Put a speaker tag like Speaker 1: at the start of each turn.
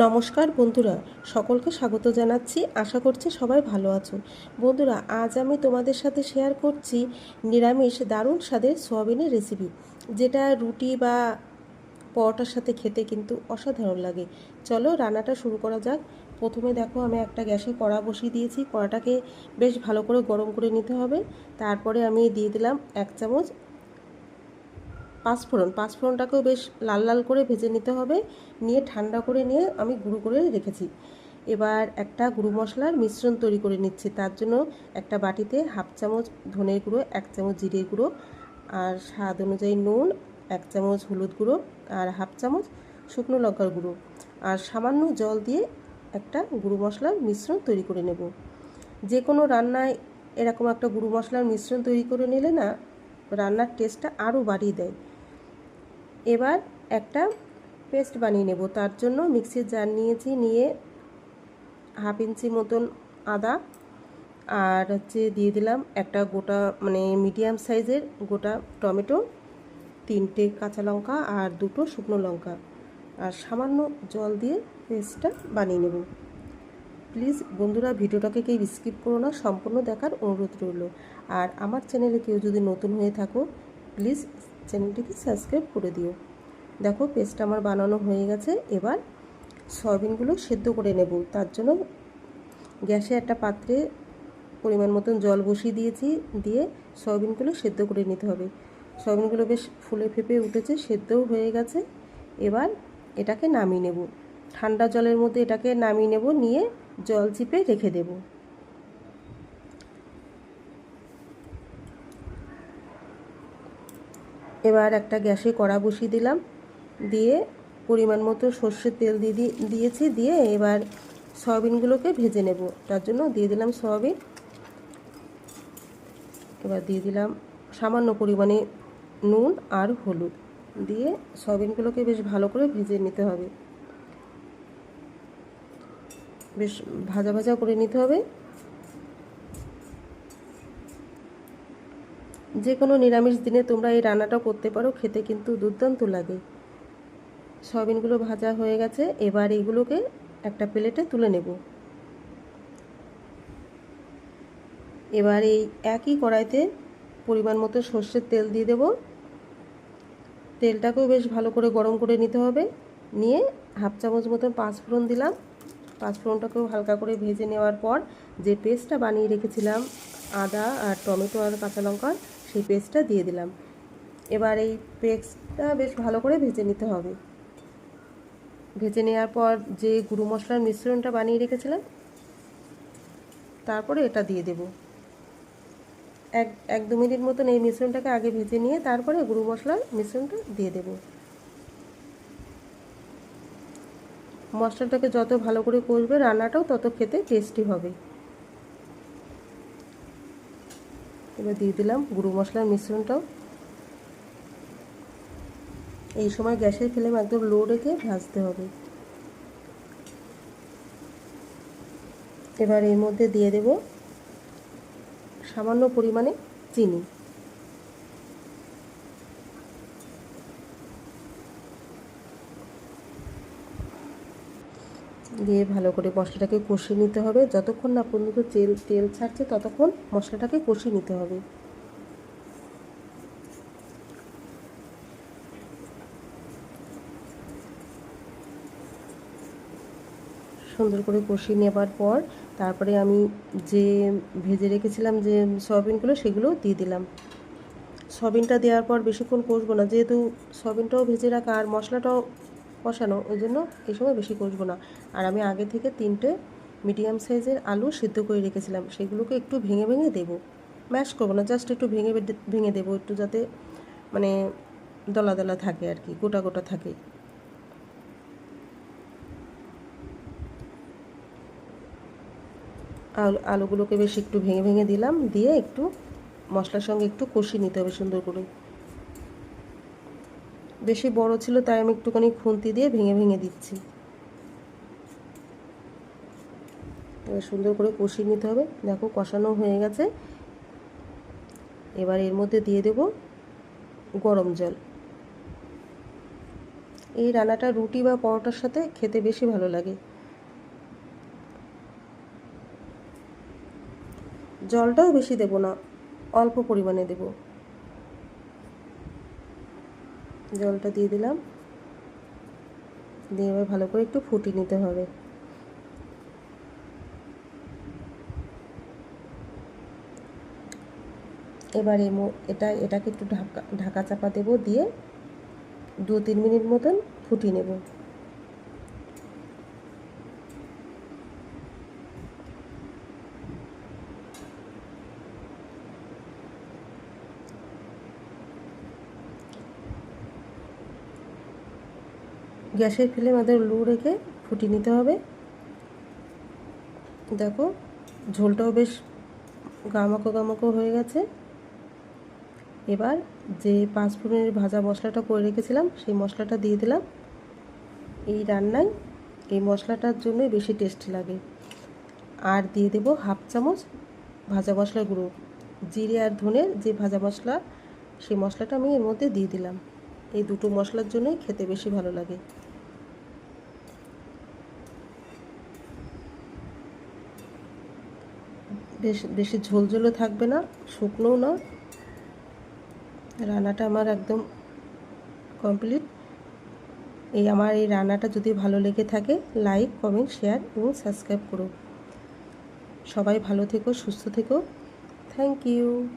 Speaker 1: নমস্কার বন্ধুরা, সকলকে স্বাগত জানাচ্ছি। আশা করছি সবাই ভালো আছো। বন্ধুরা, আজ আমি তোমাদের সাথে শেয়ার করছি নিরামিষ দারুণ স্বাদের সোয়াবিনের রেসিপি যেটা রুটি বা পরোটার সাথে খেতে কিন্তু অসাধারণ লাগে। চলো রান্নাটা শুরু করা যাক। প্রথমে দেখো, আমি একটা গ্যাসে কড়া বসিয়ে দিয়েছি। কড়াটাকে বেশ ভালো করে গরম করে নিতে হবে। তারপরে আমি দিয়ে দিলাম এক চামচ পাঁচফোড়ন। পাঁচফোড়নটাকেও বেশ লাল লাল করে ভেজে নিতে হবে। নিয়ে ঠান্ডা করে নিয়ে আমি গুঁড়ো করে রেখেছি। এবার একটা গুঁড়ো মশলার মিশ্রণ তৈরি করে নিচ্ছি। তার জন্য একটা বাটিতে হাফ চামচ ধনের গুঁড়ো, এক চামচ জিরের গুঁড়ো আর স্বাদ অনুযায়ী নুন, এক চামচ হলুদ গুঁড়ো আর হাফ চামচ শুকনো লঙ্কার গুঁড়ো। আর সামান্য জল দিয়ে একটা গুঁড়ো মশলার মিশ্রণ তৈরি করে নেব। যে কোনো রান্নায় এরকম একটা গুঁড়ো মশলার মিশ্রণ তৈরি করে নিলে না, রান্নার টেস্টটা আরও বাড়িয়ে দেয়। এবার একটা পেস্ট বানিয়ে নেব। তার জন্য মিক্সির জার নিয়েছি, নিয়ে হাফ ইঞ্চি মতন আদা আর হচ্ছে দিয়ে দিলাম একটা গোটা মানে মিডিয়াম সাইজের গোটা টমেটো, তিনটে কাঁচা লঙ্কা আর দুটো শুকনো লঙ্কা আর সামান্য জল দিয়ে পেস্টটা বানিয়ে নেব। প্লিজ বন্ধুরা ভিডিওটাকে কেউ স্কিপ করো না, সম্পূর্ণ দেখার অনুরোধ রইল। আর আমার চ্যানেলে কেউ যদি নতুন হয়ে থাকো, প্লিজ চ্যানেলটিকে সাবস্ক্রাইব করে দিও। দেখো পেস্টটা আমার বানানো হয়ে গেছে, এবার সয়াবিনগুলো সেদ্ধ করে নেব। তার জন্য গ্যাসে একটা পাত্রে পরিমাণ মতন জল বসিয়ে দিয়েছি, দিয়ে সয়াবিনগুলো সেদ্ধ করে নিতে হবে। সয়াবিনগুলো বেশ ফুলে ফেপে উঠেছে, সেদ্ধও হয়ে গেছে। এবার এটাকে নামিয়ে নেব। ঠান্ডা জলের মধ্যে এটাকে নামিয়ে নেব, নিয়ে জল চিপে রেখে দেবো। এবার একটা গ্যাসে কড়া বসিয়ে দিলাম। দিয়ে পরিমাণ মতো সর্ষের তেল দিয়ে দিয়েছি। দিয়ে এবার সয়াবিনগুলোকে ভেজে নেব। তার জন্য দিয়ে দিলাম সয়াবিন। এবার দিয়ে দিলাম সামান্য পরিমাণে নুন আর হলুদ। দিয়ে সয়াবিনগুলোকে বেশ ভালো করে ভেজে নিতে হবে। বেশ ভাজা ভাজা করে নিতে হবে। যে কোনো নিরামিষ দিনে তোমরা এই রান্নাটা করতে পারো, খেতে কিন্তু দুর্দান্ত লাগে। সয়াবিনগুলো ভাজা হয়ে গেছে, এবার এইগুলোকে একটা প্লেটে তুলে নেব। এবার এই একই কড়াইতে পরিমাণ মতো সর্ষের তেল দিয়ে দেব। তেলটাকেও বেশ ভালো করে গরম করে নিতে হবে। নিয়ে হাফ চামচ মতন পাঁচফোড়ন দিলাম। পাঁচফোড়নটাকেও হালকা করে ভেজে নেওয়ার পর যে পেস্টটা বানিয়ে রেখেছিলাম, আদা আর টমেটো আর কাঁচা লঙ্কার সেই পেস্টটা দিয়ে দিলাম। এবার এই পেস্টটা বেশ ভালো করে ভেজে নিতে হবে। ভেজে নেওয়ার পর যে গুঁড়ো মশলার মিশ্রণটা বানিয়ে রেখেছিলাম, তারপরে এটা দিয়ে দেব। এক এক দু মিনিট মতন এই মিশ্রণটাকে আগে ভেজে নিয়ে তারপরে গুঁড়ো মশলার মিশ্রণটা দিয়ে দেব। মশলাটাকে যত ভালো করে কষবে, রান্নাটাও তত খেতে টেস্টি হবে। এবার দিয়ে দিলাম গুঁড়ো মশলার মিশ্রণটাও। এই সময় গ্যাসের ফ্লেম একদম লো রেখে ভাজতে হবে। এবার এর মধ্যে দিয়ে দেব সামান্য পরিমাণে চিনি। দিয়ে ভালো করে মশলাটাকে কষিয়ে নিতে হবে। যতক্ষণ না পর্যন্ত তেল তেল ছাড়ছে ততক্ষণ মশলাটাকে কষিয়ে নিতে হবে। সুন্দর করে কষিয়ে নেবার পর তারপরে আমি যে ভেজে রেখেছিলাম যে সয়াবিনগুলো সেগুলো দিয়ে দিলাম। সয়াবিনটা দেওয়ার পর বেশিক্ষণ কষবো না, যেহেতু সয়াবিনটাও ভেজে রাখা আর মশলাটাও কষানো, ওই জন্য এই সময় বেশি কষবো না। আর আমি আগে থেকে তিনটে মিডিয়াম সাইজের আলু সিদ্ধ করে রেখেছিলাম, সেগুলোকে একটু ভেঙে ভেঙে দেবো। ম্যাশ করব না জাস্ট একটু ভেঙে ভেঙে দেবো, একটু যাতে মানে দলা দলা থাকে আর কি, গোটা গোটা থাকে। আলু, আলুগুলোকে বেশ একটু ভেঙে ভেঙে দিলাম, দিয়ে একটু মশলার সঙ্গে একটু কষিয়ে নিতে হবে সুন্দর করে। বেশি বড় ছিল, তাই আমি একটুখানি খুন্তি দিয়ে ভেঙে ভেঙে দিচ্ছি। সুন্দর করে কষিয়ে নিতে হবে। দেখো, কষানো হয়ে গেছে। এবার এর মধ্যে দিয়ে দেব গরম জল। এই রান্নাটা রুটি বা পরোটার সাথে খেতে বেশি ভালো লাগে। জলটাও বেশি দেব না, অল্প পরিমাণে দেব। জলটা দিয়ে দিলাম। দিয়ে এবার ভালো করে একটু ফুটিয়ে নিতে হবে। এবার এটা, এটাকে একটু ঢাকা ঢাকা চাপা দেব, দিয়ে দু তিন মিনিট মতন ফুটিয়ে নেব। গ্যাসের ফ্লেম আমাদের লো রেখে ফুটিয়ে নিতে হবে। দেখো, ঝোলটাও বেশ গামাকো গামাকো হয়ে গেছে। এবার যে পাঁচ পাঁচফোড়নের ভাজা মশলাটা করে রেখেছিলাম, সেই মশলাটা দিয়ে দিলাম। এই রান্নায় এই মশলাটার জন্যই বেশি টেস্টি লাগে। আর দিয়ে দেব হাফ চামচ ভাজা মশলা গুঁড়ো। জিরে আর ধনের যে ভাজা মশলা, সেই মশলাটা আমি এর মধ্যে দিয়ে দিলাম। এই দুটো মশলার জন্যই খেতে বেশি ভালো লাগে। বেশি ঝোলঝোলও থাকবে না, শুকনোও না। রান্নাটা আমার একদম কমপ্লিট। এই আমার এই রান্নাটা যদি ভালো লেগে থাকে, লাইক, কমেন্ট, শেয়ার এবং সাবস্ক্রাইব করো। সবাই ভালো থেকো, সুস্থ থেকো। Thank you.